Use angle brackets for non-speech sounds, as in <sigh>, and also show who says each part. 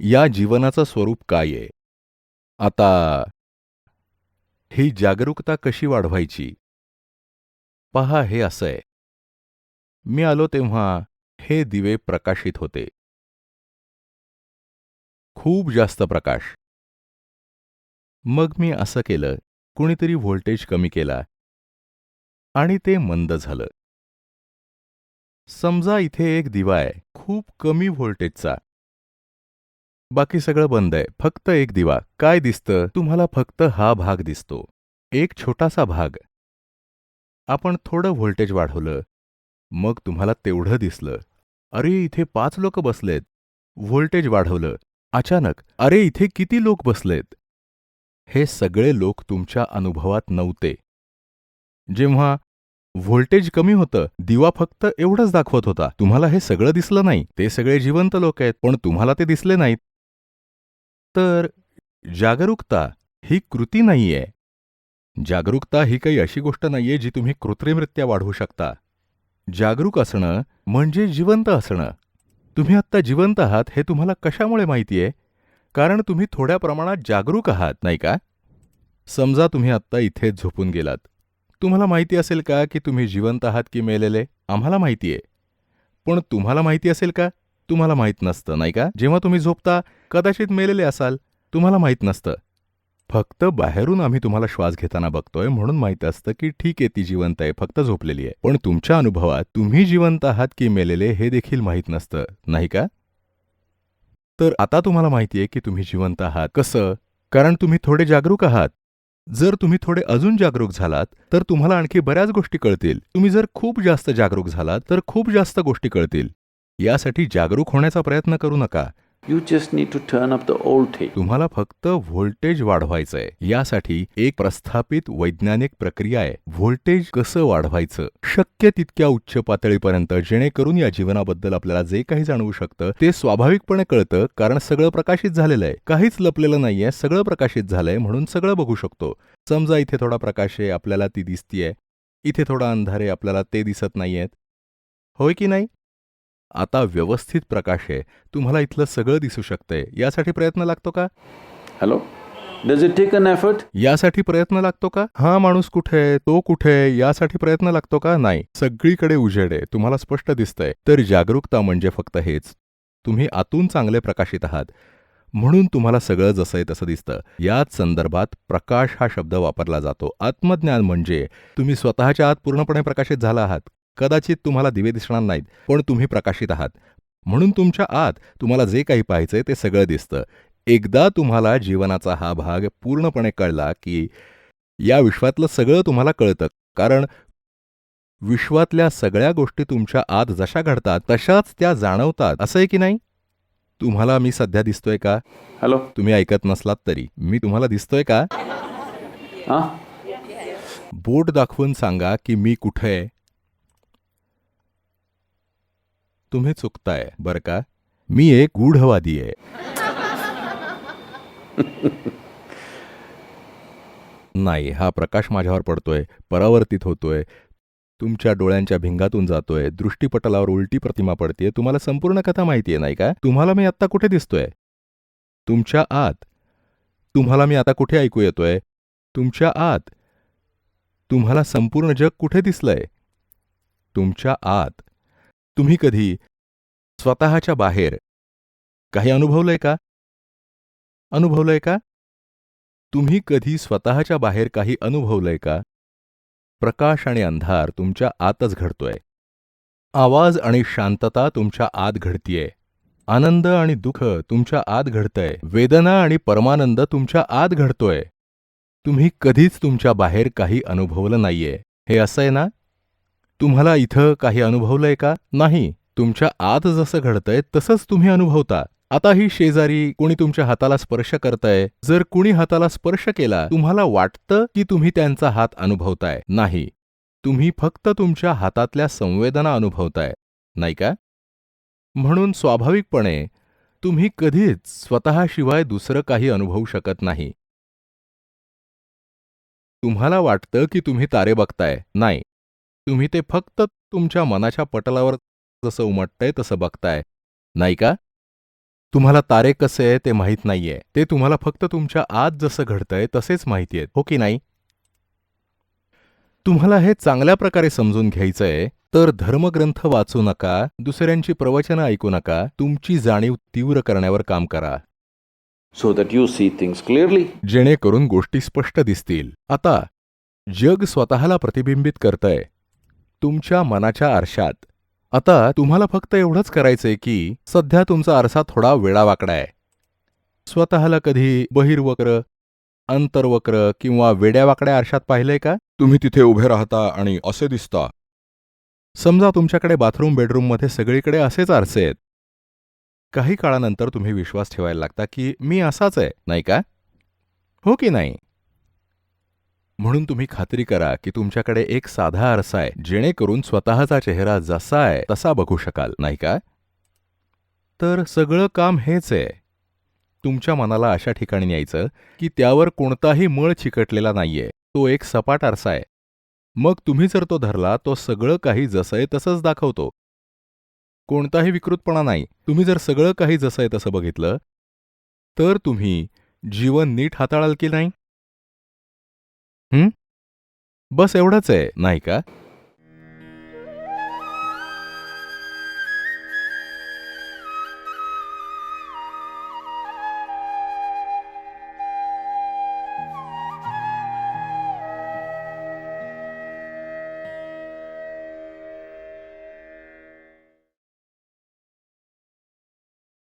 Speaker 1: या जीवनाचं स्वरूप काय आहे? आता ही जागरूकता कशी वाढवायची? पहा हे असं आहे. मी आलो तेव्हा हे दिवे प्रकाशित होते. खूप जास्त प्रकाश. मग मी असं केलं कुणीतरी व्होल्टेज कमी केला. आणि ते मंद झालं. समजा इथे एक दिवा आहे खूप कमी व्होल्टेजचा. बाकी सगळं बंद आहे. फक्त एक दिवा. काय दिसतं? तुम्हाला फक्त हा भाग दिसतो. एक छोटासा भाग. आपण थोडं व्होल्टेज वाढवलं. मग तुम्हाला तेवढं दिसलं. अरे इथे पाच लोक बसलेत. व्होल्टेज वाढवलं. अचानक. अरे इथे किती लोक बसलेत? हे सगळे लोक तुमच्या अनुभवात नव्हते. जेव्हा व्होल्टेज कमी होतं दिवा फक्त एवढंच दाखवत होता. तुम्हाला हे सगळं दिसलं नाही. ते सगळे जिवंत लोक आहेत पण तुम्हाला ते दिसले नाहीत. तर जागरूकता ही कृती नाहीये. जागरूकता ही काही अशी गोष्ट नाहीये जी तुम्ही कृत्रिमरित्या वाढवू शकता. जागरूक असणं म्हणजे जिवंत असणं. तुम्ही आत्ता जिवंत आहात हे तुम्हाला कशामुळे माहितीये? कारण तुम्ही थोड्या प्रमाणात जागरूक आहात नाही का? समजा तुम्ही आत्ता इथे झोपून गेलात. तुम्हाला माहिती असेल का की तुम्ही जिवंत आहात की मेलेले? आम्हाला माहिती आहे पण तुम्हाला माहिती असेल का? तुम्हाला माहीत नसतं नाही का? जेव्हा तुम्ही झोपता कदाचित मेलेले असाल तुम्हाला माहीत नसतं. फक्त बाहेरून आम्ही तुम्हाला श्वास घेताना बघतोय म्हणून माहीत असतं की ठीक आहे ती जिवंत आहे फक्त झोपलेली आहे. पण तुमच्या अनुभवात तुम्ही जिवंत आहात की मेलेले हे देखील माहीत नसतं नाही का? तर आता तुम्हाला माहिती आहे की तुम्ही जिवंत आहात. कसं? कारण तुम्ही थोडे जागरूक आहात. जर तुम्ही थोडे अजून जागरूक झालात तर तुम्हाला आणखी बऱ्याच गोष्टी कळतील. तुम्ही जर खूप जास्त जागरूक झालात तर खूप जास्त गोष्टी कळतील. यासाठी जागरूक होण्याचा प्रयत्न करू नका.
Speaker 2: You just need to turn up the old tape.
Speaker 1: तुम्हाला फक्त व्होल्टेज वाढवायचंय. यासाठी एक प्रस्थापित वैज्ञानिक प्रक्रिया आहे. व्होल्टेज कसं वाढवायचं? शक्य तितक्या उच्च पातळीपर्यंत जेणेकरून या जीवनाबद्दल आपल्याला जे काही जाणवू शकतं ते स्वाभाविकपणे कळतं कारण सगळं प्रकाशित झालेलं आहे. काहीच लपलेलं नाहीये सगळं प्रकाशित झालंय म्हणून सगळं बघू शकतो. समजा इथे थोडा प्रकाश आहे आपल्याला ती दिसतीये. इथे थोडा अंधार आहे आपल्याला ते दिसत नाहीयेत. होय की नाही? आता व्यवस्थित प्रकाश आहे. तुम्हाला इथलं सगळं दिसू शकतंय. यासाठी प्रयत्न लागतो का?
Speaker 2: Hello? Does it take an effort?
Speaker 1: यासाठी प्रयत्न लागतो का? हा माणूस कुठे आहे? तो कुठे आहे? यासाठी प्रयत्न लागतो का? नाही. सगळीकडे उजेड आहे. तुम्हाला स्पष्ट दिसतंय. तर जागरूकता म्हणजे फक्त हेच. तुम्ही आतून चांगले प्रकाशित आहात. म्हणून तुम्हाला सगळं जसं आहे तसं दिसतं. याच संदर्भात प्रकाश हा शब्द वापरला जातो. आत्मज्ञान म्हणजे तुम्ही स्वतःच्या आत पूर्णपणे प्रकाशित झाला आहात. कदाचित तुम्हाला दिवे दिसणार नाहीत पण तुम्ही प्रकाशित आहात. म्हणून तुमच्या आत तुम्हाला जे काही पाहायचंय ते सगळं दिसतं. एकदा तुम्हाला जीवनाचा हा भाग पूर्णपणे कळला की या विश्वातलं सगळं तुम्हाला कळतं. कारण विश्वातल्या सगळ्या गोष्टी तुमच्या आत जशा घडतात तशाच त्या जाणवतात. असं आहे की नाही? तुम्हाला मी सध्या दिसतोय का?
Speaker 2: Hello?
Speaker 1: तुम्ही ऐकत नसलात तरी. मी तुम्हाला दिसतोय का? बोट दाखवून सांगा की मी कुठे आहे. तुम्ही चुकताय बरं का? मी एक गूढवादी आहे. <laughs> नाही हा प्रकाश माझ्यावर पडतोय परावर्तित होतोय तुमच्या डोळ्यांच्या भिंगातून जातोय दृष्टीपटलावर उलटी प्रतिमा पडतेय तुम्हाला संपूर्ण कथा माहितीये नाही का? तुम्हाला मी आत्ता कुठे दिसतोय? तुमच्या आत. तुम्हाला मी आता कुठे ऐकू येतोय? तुमच्या आत. तुम्हाला संपूर्ण जग कुठे दिसलंय? तुमच्या आत. तुम्ही कधी स्वतःच्या बाहेर काही अनुभवलंय का? अनुभवलंय का? तुम्ही कधी स्वतःच्या बाहेर काही अनुभवलंय का? प्रकाश आणि अंधार तुमच्या आतच घडतोय. आवाज आणि शांतता तुमच्या आत घडतीये. आनंद आणि दुःख तुमच्या आत घडतंय. वेदना आणि परमानंद तुमच्या आत घडतोय. तुम्ही कधीच तुमच्या बाहेर काही अनुभवलं नाहीये. हे असं आहे ना? तुम्हाला इथं काही अनुभवलंय का? नाही. तुमच्या आत जसं घडतंय तसंच तुम्ही अनुभवता. आता ही शेजारी कोणी तुमच्या हाताला स्पर्श करतंय. जर कुणी हाताला स्पर्श केला तुम्हाला वाटतं की तुम्ही त्यांचा हात अनुभवताय. नाही. तुम्ही फक्त तुमच्या हातातल्या संवेदना अनुभवताय. नाही का? म्हणून स्वाभाविकपणे तुम्ही कधीच स्वतःशिवाय दुसरं काही अनुभवू शकत नाही. तुम्हाला वाटतं की तुम्ही तारे बघताय. नाही. तुम्ही ते फक्त तुमच्या मनाच्या पटलावर जसं उमटतंय तसं बघताय. नाही का? तुम्हाला तारे कसे आहे ते माहीत नाहीये. ते तुम्हाला फक्त तुमच्या आत जसं घडतंय तसेच माहिती आहेत हो की नाही? तुम्हाला हे चांगल्या प्रकारे समजून घ्यायचंय तर धर्मग्रंथ वाचू नका दुसऱ्यांची प्रवचनं ऐकू नका तुमची जाणीव तीव्र करण्यावर काम करा.
Speaker 2: So that you see things clearly.
Speaker 1: जेणेकरून गोष्टी स्पष्ट दिसतील. आता जग स्वतःला प्रतिबिंबित करतंय. तुमच्या मनाच्या आरशात. आता तुम्हाला फक्त एवढंच करायचंय की सध्या तुमचा आरसा थोडा वेडावाकडा आहे. स्वतःला कधी बहिर्वक्र अंतर्वक्र किंवा वेड्यावाकड्या आरशात पाहिलंय का? तुम्ही तिथे उभे राहता आणि असे दिसता. समजा तुमच्याकडे बाथरूम बेडरूममध्ये सगळीकडे असेच आरसे आहेत. काही काळानंतर तुम्ही विश्वास ठेवायला लागता की मी असाच आहे नाही का? हो की नाही? म्हणून तुम्ही खात्री करा की तुमच्याकडे एक साधा आरसा आहे जेणेकरून स्वतःचा चेहरा जसा आहे तसा बघू शकाल. नाही का? तर सगळं काम हेच आहे. तुमच्या मनाला अशा ठिकाणी न्यायचं की त्यावर कोणताही मळ चिकटलेला नाहीये. तो एक सपाट आरसा आहे. मग तुम्ही जर तो धरला तो सगळं काही जसं आहे तसंच दाखवतो. कोणताही विकृतपणा नाही. तुम्ही जर सगळं काही जसं आहे तसं बघितलं तर तुम्ही जीवन नीट हाताळाल की नाही? हं? बस एवढंच आहे नाही का